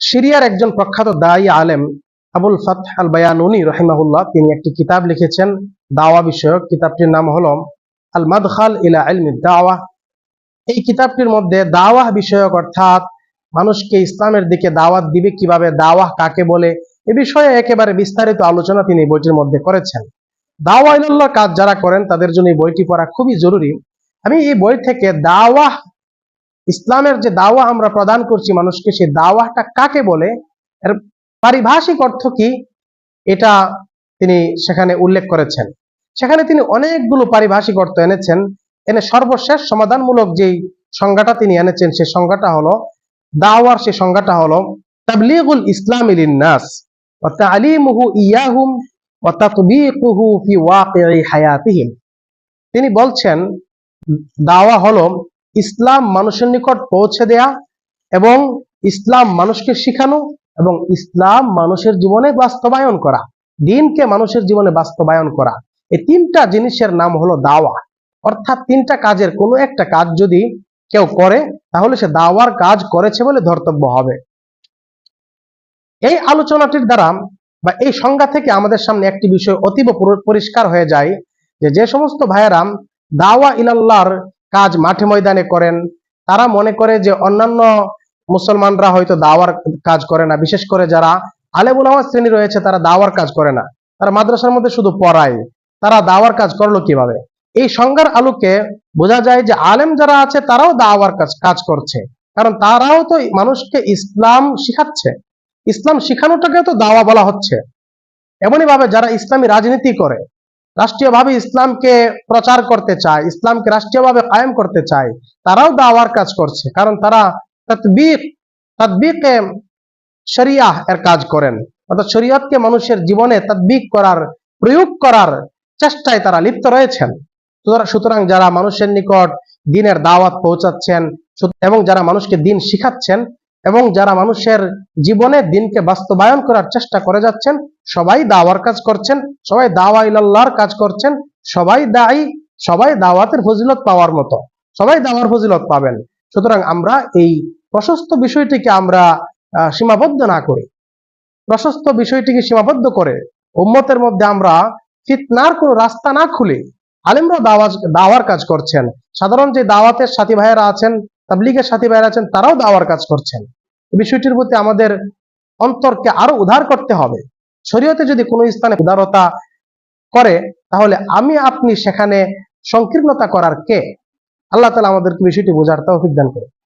সিরিয়ার একজন প্রখ্যাত দায়ী আলেম আবুল ফাত আল বায়ানুনি রহিমাহুল্লাহ, তিনি একটি কিতাব লিখেছেন, দাওয়া বিষয়ক। কিতাবটির নাম হলো আল মাদখাল ইলা ইলমি দাওয়া। এই কিতাবটির মধ্যে দাওয়াহ বিষয়ক অর্থাৎ মানুষকে ইসলামের দিকে দাওয়াত দিবে কীভাবে, দাওয়াহ কাকে বলে, এ বিষয়ে একেবারে বিস্তারিত আলোচনা তিনি বইটির মধ্যে করেছেন। দাওয়া ইল্লাহ কাজ যারা করেন, তাদের জন্য এই বইটি পড়া খুবই জরুরি। আমি এই বই থেকে দাওয়াহ ইসলামের যে দাওয়া আমরা প্রদান করছি মানুষকে সেই দাওয়াটা কাকে বলে? এর পারিভাষিক অর্থ কি? এটা তিনি সেখানে উল্লেখ করেছেন। সেখানে তিনি অনেকগুলো পারিভাষিক অর্থ এনেছেন। এনে সর্বশেষ সমাধানমূলক যেই সংজ্ঞাটা তিনি এনেছেন সেই সংজ্ঞাটা হলো, দাওয়ার সেই সংজ্ঞাটা হলো, তাবলিগুল ইসলাম নাস ওয়া তালিমুহু ইয়াহুম, ওয়া তাতবিকুহু ফি ওয়াকিই হায়াতিহিম। তিনি বলছেন, দাওয়া হলো ইসলাম মানুষের নিকট পৌঁছে দেয়া এবং ইসলাম মানুষকে শিখানো এবং ইসলাম মানুষের জীবনে বাস্তবায়ন করা, দিনকে মানুষের জীবনে বাস্তবায়ন করা। এই তিনটা জিনিসের নাম হলো দাওয়া। অর্থাৎ তিনটা কাজের কোনো একটা কাজ যদি কেউ করে, তাহলে সে দাওয়ার কাজ করেছে বলে ধর্তব্য হবে। এই আলোচনাটির দ্বারা বা এই সংজ্ঞা থেকে আমাদের সামনে একটি বিষয় অতীব পরিষ্কার হয়ে যায় যে যে সমস্ত ভাইয়েরাম দাওয়া ইলাল্লাহর কাজ মাঠে ময়দানে করেন। তারা মনে করে যে অন্যান্য মুসলমানরা হয়তো দাওয়ার কাজ করে না। বিশেষ করে যারা আলেমুল আমার শ্রেণি রয়েছে, তারা দাওয়ার কাজ করে না। তারা মাদ্রাসার মধ্যে শুধু পড়ায়। তারা দাওয়ার কাজ করল কীভাবে? এই সংজ্ঞার আলোকে বোঝা যায় যে আলেম যারা আছে, তারাও দাওয়ার কাজ কাজ করছে। কারণ তারাও তো মানুষকে ইসলাম শিখাচ্ছে। ইসলাম শিখানোটাকে তো দাওয়া বলা হচ্ছে। এমনই ভাবে যারা ইসলামী রাজনীতি করে রাষ্ট্রীয়ভাবে ইসলামকে প্রচার করতে চায়, ইসলামকে রাষ্ট্রীয়ভাবে কায়েম করতে চায়, তারাও দাওয়ার কাজ করছে। কারণ তারা তদবিক তদবিকে শরিয়াহ এর কাজ করেন। অর্থাৎ শরীয়তকে মানুষের জীবনে তদবিক করার, প্রয়োগ করার চেষ্টায় তারা লিপ্ত রয়েছেন। সুতরাং- সুতরাং যারা মানুষের নিকট দিনের দাওয়াত পৌঁছাচ্ছেন এবং যারা মানুষকে দিন শিখাচ্ছেন এবং যারা মানুষের জীবনে দিনকে বাস্তবায়ন করার চেষ্টা করে যাচ্ছেন, সবাই দাওয়ার কাজ করছেন, সবাই দাওয়া ইলাল্লাহর কাজ করছেন, সবাই দায়ী সবাই দাওয়াতের ফজিলত পাওয়ার মতো, সবাই দাওয়ার ফজিলত পাবেন। সুতরাং আমরা এই প্রশস্ত বিষয়টিকে আমরা সীমাবদ্ধ না করি, প্রশস্ত বিষয়টিকে সীমাবদ্ধ করে উম্মতের মধ্যে আমরা ফিতনার কোনো রাস্তা না খুলে আলেমরা দাওয়া দাওয়ার কাজ করছেন। সাধারণ যে দাওয়াতের সাথী ভাইয়েরা আছেন তাবলিগের সাথী বাইরে আছেন, তারাও দাওয়ার কাজ করছেন। বিষয়টির প্রতি আমাদের অন্তরকে আরও উদ্ধার করতে হবে। শরীয়তে যদি কোনো স্থানে উদারতা করে, তাহলে আমি, আপনি সেখানে সংকীর্ণতা করার কে? আল্লাহ তালা আমাদেরকে বিষয়টি বোঝার তৌফিক দান করে